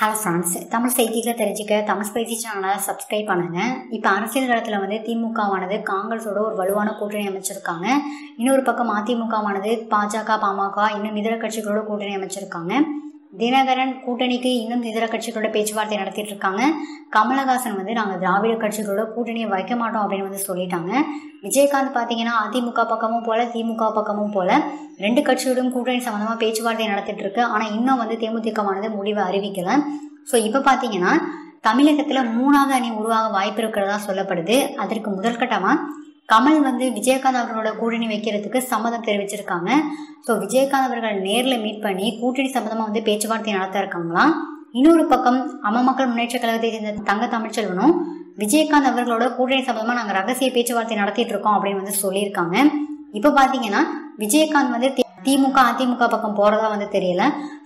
Hello friends Tamil செய்திகளை தெரிஞ்சுக்க தமிழ் செய்தி சேனலை சப்ஸ்கிரைப் பண்ணுங்க. இப்போ அரசியல் களத்தில் வந்து திமுகவானது காங்கிரஸோட ஒரு வலுவான கூட்டணி அமைச்சிருக்காங்க. இன்னொரு பக்கம் அதிமுகவானது பாஜக பாமக இன்னும் இதர கட்சிகளோட கூட்டணி அமைச்சிருக்காங்க. தினகரன் கூட்டணிக்கு இன்னும் இதர கட்சிகளோட பேச்சுவார்த்தை நடத்திட்டு இருக்காங்க. கமலஹாசன் வந்து நாங்கள் திராவிட கட்சிகளோட கூட்டணியை வைக்க மாட்டோம் அப்படின்னு வந்து சொல்லிட்டாங்க. விஜயகாந்த் பார்த்தீங்கன்னா அதிமுக பக்கமும் போல திமுக பக்கமும் போல ரெண்டு கட்சியோடும் கூட்டணி சம்மந்தமாக பேச்சுவார்த்தை நடத்திட்டு இருக்கு. ஆனால் இன்னும் வந்து தேமுதிகவானது முடிவை அறிவிக்கலை. ஸோ இப்போ பார்த்தீங்கன்னா தமிழகத்தில் மூணாவது அணி உருவாக வாய்ப்பு இருக்கிறதா சொல்லப்படுது. அதற்கு முதற்கட்டமாக கமல் வந்து விஜயகாந்த் அவர்களோட கூட்டணி வைக்கிறதுக்கு சம்மதம் தெரிவிச்சிருக்காங்க. ஸோ விஜயகாந்த் அவர்கள் நேரில் மீட் பண்ணி கூட்டணி சம்மந்தமாக வந்து பேச்சுவார்த்தை நடத்த இருக்காங்களாம் இன்னொரு பக்கம் அம்மா மக்கள் முன்னேற்ற கழகத்தை சேர்ந்த தங்க தமிழ்ச்செல்வனும் விஜயகாந்த் அவர்களோட கூட்டணி சம்பந்தமாக நாங்கள் ரகசிய பேச்சுவார்த்தை நடத்திட்டு இருக்கோம் அப்படின்னு வந்து சொல்லியிருக்காங்க. இப்போ பார்த்தீங்கன்னா விஜயகாந்த் வந்து திமுக அதிமுக பக்கம் போறதா வந்து தெரியல.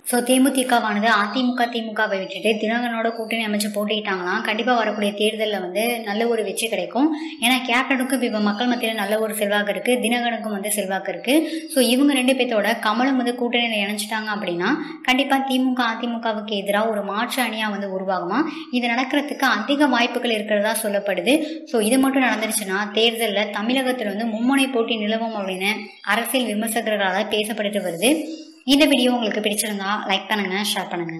ஸோ தேமுதிகவானது அதிமுக திமுகவை விட்டுட்டு தினகரனோட கூட்டணி அமைச்சு போட்டிக்கிட்டாங்கன்னா கண்டிப்பாக வரக்கூடிய தேர்தலில் வந்து நல்ல ஒரு வெற்றி கிடைக்கும். ஏன்னா கேப்டனுக்கும் இப்போ மக்கள் மத்தியில் நல்ல ஒரு செல்வாக்கு இருக்குது தினகரனுக்கும் வந்து செல்வாக்கு இருக்குது ஸோ இவங்க ரெண்டு பேர்த்தோட கமலும் வந்து கூட்டணியில் இணைச்சிட்டாங்க அப்படின்னா கண்டிப்பாக திமுக அதிமுகவுக்கு எதிராக ஒரு மாற்று அணியாக வந்து உருவாகுமா? இது நடக்கிறதுக்கு அதிக வாய்ப்புகள் இருக்கிறதா சொல்லப்படுது. ஸோ இது மட்டும் நடந்துருச்சுன்னா தேர்தலில் தமிழகத்தில் வந்து மும்முனை போட்டி நிலவும் அப்படின்னு அரசியல் விமர்சகர்களால் பேசப்பட்டுட்டு வருது. இந்த வீடியோ உங்களுக்கு பிடிச்சிருந்தா லைக் பண்ணுங்க ஷேர் பண்ணுங்க.